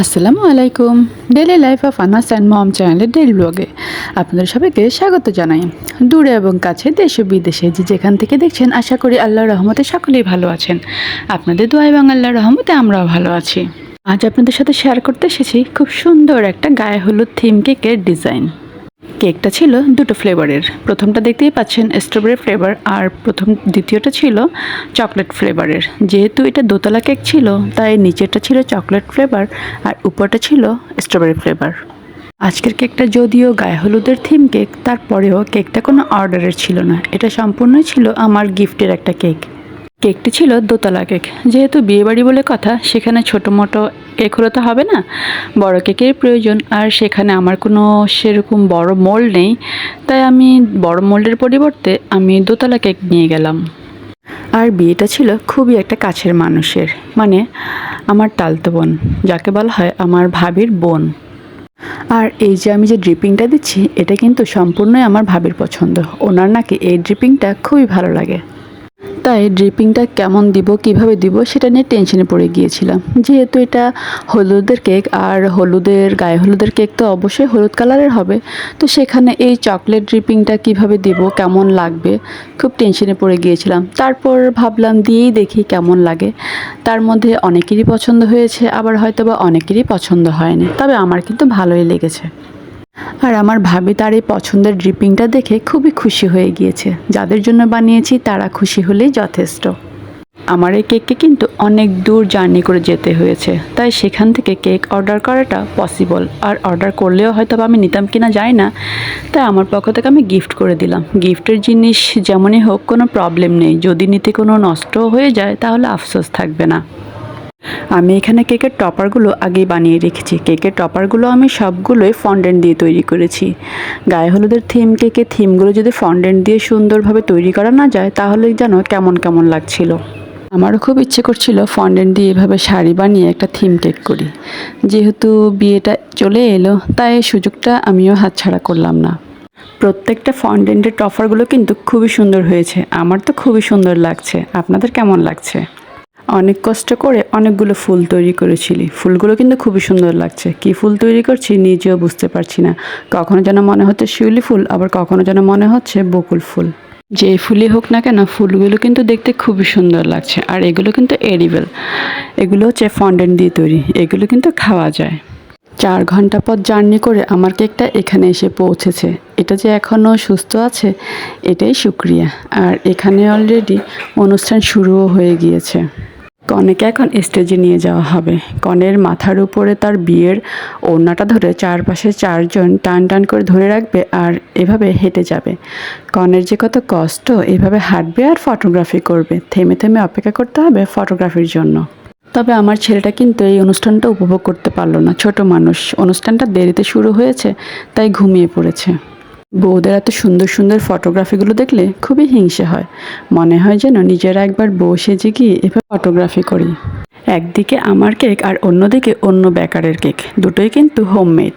আসসালামু আলাইকুম daily life of Anas and mom চ্যানেলের ডেলি ব্লগে আপনাদের সবাইকে স্বাগত জানাই। দূরে এবং কাছে দেশ ও বিদেশে যে যেখান থেকে দেখছেন, আশা করি আল্লাহর রহমতে সকলেই ভালো আছেন। আপনাদের দোয়া এবং আল্লাহর রহমতে আমরাও ভালো আছি। আজ আপনাদের সাথে শেয়ার করতে এসেছি খুব সুন্দর একটা গায়ে হলুদ থিম কেকের ডিজাইন কেকটা ছিল দুটো ফ্লেভারের। প্রথমটা দেখতেই পাচ্ছেন স্ট্রবেরি ফ্লেভার আর প্রথম দ্বিতীয়টা ছিল চকলেট ফ্লেভারের যেহেতু এটা দোতলা কেক ছিল, তাই নিচেরটা ছিল চকলেট ফ্লেভার আর উপরটা ছিল স্ট্রবেরি ফ্লেভার আজকের কেকটা যদিও গায়ে হলুদের থিম কেক, তারপরেও কেকটা কোনো অর্ডারের ছিল না। এটা সম্পূর্ণই ছিল আমার গিফটের একটা কেক। কেকটি ছিল দোতলা কেক। যেহেতু বিয়েবাড়ি বলে কথা, সেখানে ছোটো মোটো কেক হলে তো হবে না। বড় কেকের প্রয়োজন, আর সেখানে আমার কোনো সেরকম বড় মোল্ড নেই। তাই আমি বড় মোল্ডের পরিবর্তে আমি দোতলা কেক নিয়ে গেলাম। আর বিয়েটা ছিল খুবই একটা কাছের মানুষের মানে আমার টালতো বোন, যাকে বলা হয় আমার ভাবির বোন। আর এই যে আমি যে ড্রিপিংটা দিচ্ছি, এটা কিন্তু সম্পূর্ণই আমার ভাবির পছন্দ। ওনার নাকি এই ড্রিপিংটা খুবই ভালো লাগে। তাই ড্রিপিংটা কেমন দিব, কীভাবে দিব সেটা নিয়ে টেনশনে পড়ে গিয়েছিলাম। যেহেতু এটা হলুদের কেক আর হলুদের গায়ে হলুদের কেক তো অবশ্যই হলুদ কালারের হবে, তো সেখানে এই চকলেট ড্রিপিংটা কীভাবে দিব, কেমন লাগবে, খুব টেনশনে পড়ে গিয়েছিলাম। তারপর ভাবলাম দিয়েই দেখি কেমন লাগে। তার মধ্যে অনেকেরই পছন্দ হয়েছে, আবার হয়তো বা অনেকেরই পছন্দ হয়নি, তবে আমার কিন্তু ভালোই লেগেছে। আর আমার ভাবি তার এই পছন্দের ড্রিপিংটা দেখে খুবই খুশি হয়ে গিয়েছে। যাদের জন্য বানিয়েছি তারা খুশি হলেই যথেষ্ট। আমার এই কেককে কিন্তু অনেক দূর জার্নি করে যেতে হয়েছে, তাই সেখান থেকে কেক অর্ডার করাটা পসিবল আর অর্ডার করলেও হয়তো আমি নিতাম কিনা যায় না, তাই আমার পক্ষ থেকে আমি গিফট করে দিলাম। গিফটের জিনিস যেমনই হোক কোনো প্রবলেম নেই, যদি নিতে কোনো নষ্ট হয়ে যায় তাহলে আফসোস থাকবে না। আমি এখানে কেকের টপারগুলো আগেই বানিয়ে রেখেছি। কেকের টপারগুলো আমি সবগুলোই ফন্ডেন্ট দিয়ে তৈরি করেছি। গায়ে হলুদের থিম কেকের থিমগুলো যদি ফন্ডেন্ট দিয়ে সুন্দরভাবে তৈরি করা না যায় তাহলে যেন কেমন কেমন লাগছিল। আমারও খুব ইচ্ছে করছিল ফন্ডেন্ট দিয়ে এভাবে শাড়ি বানিয়ে একটা থিম কেক করি। যেহেতু বিয়েটা চলে এলো, তাই সুযোগটা আমিও হাতছাড়া করলাম না। প্রত্যেকটা ফন্ডেন্টের টফারগুলো কিন্তু খুবই সুন্দর হয়েছে। আমার তো খুবই সুন্দর লাগছে। আপনাদের কেমন লাগছে? অনেক কষ্ট করে অনেকগুলো ফুল তৈরি করেছিলি। ফুলগুলো কিন্তু খুবই সুন্দর লাগছে। কি ফুল তৈরি করছি নিজেও বুঝতে পারছি না। কখনো যেন মনে হচ্ছে শিউলি ফুল, আবার কখনো যেন মনে হচ্ছে বকুল ফুল। যে ফুলই হোক না কেন, ফুলগুলো কিন্তু দেখতে খুবই সুন্দর লাগছে। আর এগুলো কিন্তু এডিবেল এগুলো হচ্ছে ফন্ডেন্ট দিয়ে তৈরি। এগুলো কিন্তু খাওয়া যায়। চার ঘণ্টা পর জার্নি করে আমার কেকটা এখানে এসে পৌঁছেছে। এটা যে এখনও সুস্থ আছে, এটাই শুক্রিয়া। আর এখানে অলরেডি অনুষ্ঠান শুরুও হয়ে গিয়েছে। কনেকে এখন স্টেজে নিয়ে যাওয়া হবে। কনের মাথার উপরে তার বিয়ের ওড়নাটা ধরে চারপাশে চারজন টান টান করে ধরে রাখবে আর এভাবে হেঁটে যাবে। কনের যে কত কষ্ট, এভাবে হাঁটবে আর ফটোগ্রাফি করবে। থেমে থেমে অপেক্ষা করতে হবে ফটোগ্রাফির জন্য। তবে আমার ছেলেটা কিন্তু এই অনুষ্ঠানটা উপভোগ করতে পারল না। ছোট মানুষ। অনুষ্ঠানটা দেরিতে শুরু হয়েছে, তাই ঘুমিয়ে পড়েছে। বউদের এত সুন্দর সুন্দর ফটোগ্রাফিগুলো দেখলে খুবই হিংসে হয়। মনে হয় যেন নিজেরা একবার বউ সেজে গিয়ে এভাবে ফটোগ্রাফি করি। একদিকে আমার কেক আর অন্যদিকে অন্য বেকারের কেক দুটোই কিন্তু হোমমেড